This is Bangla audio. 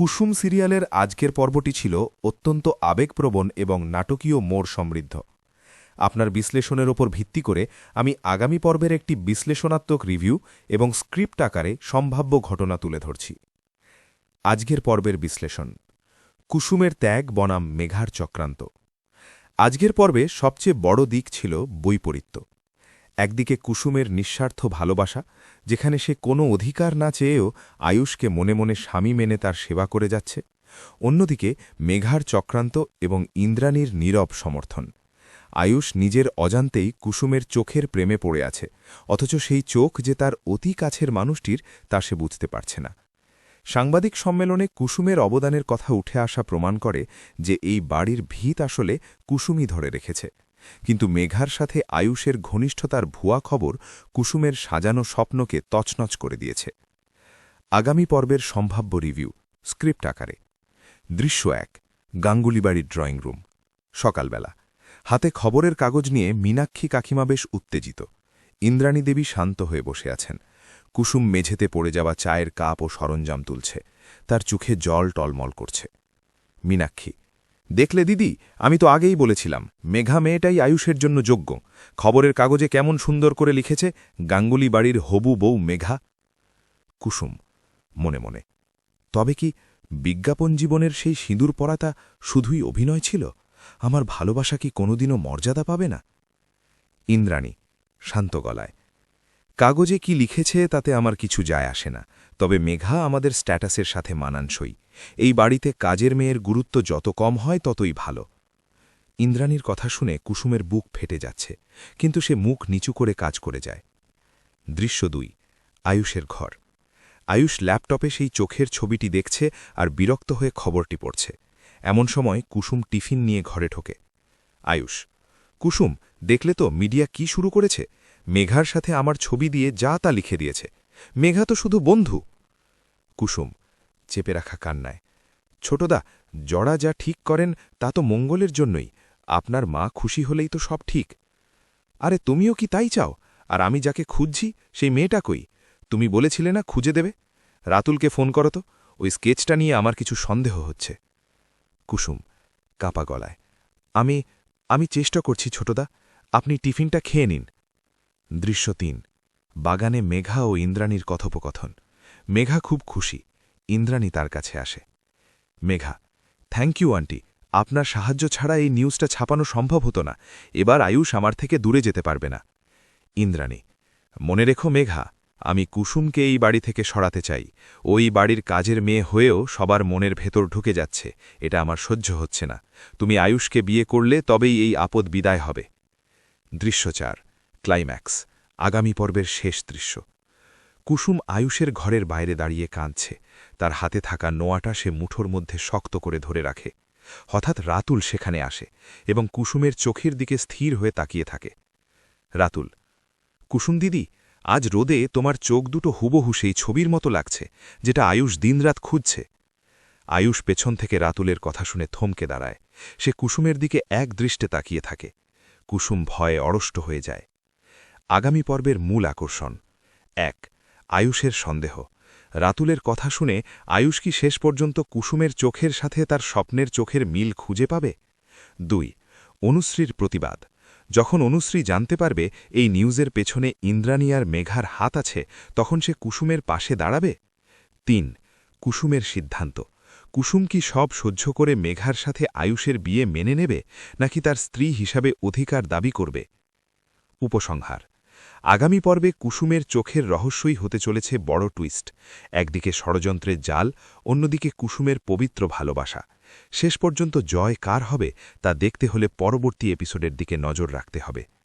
কুসুম সিরিয়ালের আজকের পর্বটি ছিল অত্যন্ত আবেগপ্রবণ এবং নাটকীয় মোড় সমৃদ্ধ। আপনার বিশ্লেষণের ওপর ভিত্তি করে আমি আগামী পর্বের একটি বিশ্লেষণাত্মক রিভিউ এবং স্ক্রিপ্ট আকারে সম্ভাব্য ঘটনা তুলে ধরছি। আজকের পর্বের বিশ্লেষণ। কুসুমের ত্যাগ বনাম মেঘার চক্রান্ত। আজকের পর্বে সবচেয়ে বড় দিক ছিল বৈপরীত্য। একদিকে কুসুমের নিঃস্বার্থ ভালোবাসা, যেখানে সে কোনো অধিকার না চেয়েও আয়ুষকে মনে মনে স্বামী মেনে তার সেবা করে যাচ্ছে, অন্যদিকে মেঘার চক্রান্ত এবং ইন্দ্রাণীর নীরব সমর্থন। আয়ুষ নিজের অজান্তেই কুসুমের চোখের প্রেমে পড়ে আছে, অথচ সেই চোখ যে তার অতি কাছের মানুষটির, তা সে বুঝতে পারছে না। সাংবাদিক সম্মেলনে কুসুমের অবদানের কথা উঠে আসা প্রমাণ করে যে এই বাড়ির ভিত আসলে কুসুমই ধরে রেখেছে। কিন্তু মেঘার সাথে আয়ুষের ঘনিষ্ঠতার ভুয়া খবর কুসুমের সাজানো স্বপ্নকে তছনছ করে দিয়েছে। আগামী পর্বের সম্ভাব্য রিভিউ, স্ক্রিপ্ট আকারে। দৃশ্য এক, গাঙ্গুলিবাড়ির ড্রয়িং রুম। সকালবেলা। হাতে খবরের কাগজ নিয়ে মীনাক্ষী কাকিমা বেশ উত্তেজিত। ইন্দ্রাণী দেবী শান্ত হয়ে বসে আছেন। কুসুম মেঝেতে পড়ে যাওয়া চায়ের কাপ ও সরঞ্জাম তুলছে। তার চোখে জল টলমল করছে। মীনাক্ষী দেখলে দিদি, আমি তো আগেই বলেছিলাম, মেঘা মেয়েটাই আয়ুষের জন্য যোগ্য। খবরের কাগজে কেমন সুন্দর করে লিখেছে, গাঙ্গুলি বাড়ির হবু বউ মেঘা। কুসুম, মনে মনে। তবে কি বিজ্ঞাপন জীবনের সেই সিঁদুর পরাতা শুধুই অভিনয় ছিল? আমার ভালোবাসা কি কোনোদিনও মর্যাদা পাবে না? ইন্দ্রাণী, শান্ত গলায়। কাগজে কি লিখেছে তাতে আমার কিছু যায় আসে না। তবে মেঘা আমাদের স্ট্যাটাসের সাথে মানানসই। এই বাড়িতে কাজের মেয়ের গুরুত্ব যত কম হয় ততই ভালো। ইন্দ্রাণীর কথা শুনে কুসুমের বুক ফেটে যাচ্ছে, কিন্তু সে মুখ নিচু করে কাজ করে যায়। দৃশ্য দুই, আয়ুষের ঘর। আয়ুষ ল্যাপটপে সেই চোখের ছবিটি দেখছে আর বিরক্ত হয়ে খবরটি পড়ছে। এমন সময় কুসুম টিফিন নিয়ে ঘরে ঢোকে। আয়ুষ, কুসুম, দেখলে তো মিডিয়া কি শুরু করেছে? মেঘার সাথে আমার ছবি দিয়ে যা তা লিখে দিয়েছে। মেঘা তো শুধু বন্ধু। কুসুম চেপে রাখা কান্নায়। ছোটদা, জড়া যা ঠিক করেন তা তো মঙ্গলের জন্যই। আপনার মা খুশি হলেই তো সব ঠিক। আরে তুমিও কি তাই চাও? আর আমি যাকে খুঁজছি, সেই মেয়েটা কই? তুমি বলেছিলে না খুঁজে দেবে? রাতুলকে ফোন করো তো, ওই স্কেচটা নিয়ে আমার কিছু সন্দেহ হচ্ছে। কুসুম কাপা গলায়। আমি আমি চেষ্টা করছি ছোটদা, আপনি টিফিনটা খেয়ে নিন। দৃশ্য তিন, বাগানে মেঘা ও ইন্দ্রাণীর কথোপকথন। মেঘা খুব খুশি, ইন্দ্রাণী তার কাছে আসে। মেঘা, থ্যাংক ইউ, আন্টি, আপনার সাহায্য ছাড়া এই নিউজটা ছাপানো সম্ভব হতো না, এবার আয়ুষ আমার থেকে দূরে যেতে পারবে না। ইন্দ্রাণী, মনে রেখো মেঘা, আমি কুসুমকে এই বাড়ি থেকে সরাতে চাই। ওই বাড়ির কাজের মেয়ে হয়েও সবার মনের ভেতর ঢুকে যাচ্ছে, এটা আমার সহ্য হচ্ছে না। তুমি আয়ুষকে বিয়ে করলে তবেই এই আপদ বিদায় হবে। দৃশ্যচার ক্লাইম্যাক্স, আগামী পর্বের শেষ দৃশ্য। কুসুম আয়ুষের ঘরের বাইরে দাঁড়িয়ে কাঁদছে। তার হাতে থাকা নোয়াটা সে মুঠোর মধ্যে শক্ত করে ধরে রাখে। হঠাৎ রাতুল সেখানে আসে এবং কুসুমের চোখের দিকে স্থির হয়ে তাকিয়ে থাকে। রাতুল, কুসুম দিদি, আজ রোদে তোমার চোখ দুটো হুবহু সেই ছবির মতো লাগছে, যেটা আয়ুষ দিনরাত খুঁজছে। আয়ুষ পেছন থেকে রাতুলের কথা শুনে থমকে দাঁড়ায়। সে কুসুমের দিকে এক দৃষ্টে তাকিয়ে থাকে। কুসুম ভয়ে অরষ্ট হয়ে যায়। আগামী পর্বের মূল আকর্ষণ। এক, আয়ুষের সন্দেহ। রাতুলের কথা শুনে আয়ুষ কি শেষ পর্যন্ত কুসুমের চোখের সাথে তার স্বপ্নের চোখের মিল খুঁজে পাবে? দুই, অনুশ্রীর প্রতিবাদ। যখন অনুশ্রী জানতে পারবে এই নিউজের পেছনে ইন্দ্রাণী আর মেঘার হাত আছে, তখন সে কুসুমের পাশে দাঁড়াবে? তিন, কুসুমের সিদ্ধান্ত। কুসুম কি সব সহ্য করে মেঘার সাথে আয়ুষের বিয়ে মেনে নেবে, নাকি তার স্ত্রী হিসাবে অধিকার দাবি করবে? উপসংহার। আগামী পর্বে কুসুমের চোখের রহস্যই হতে চলেছে বড় টুইস্ট। একদিকে ষড়যন্ত্রের জাল, অন্যদিকে কুসুমের পবিত্র ভালোবাসা। শেষ পর্যন্ত জয় কার হবে, তা দেখতে হলে পরবর্তী এপিসোডের দিকে নজর রাখতে হবে।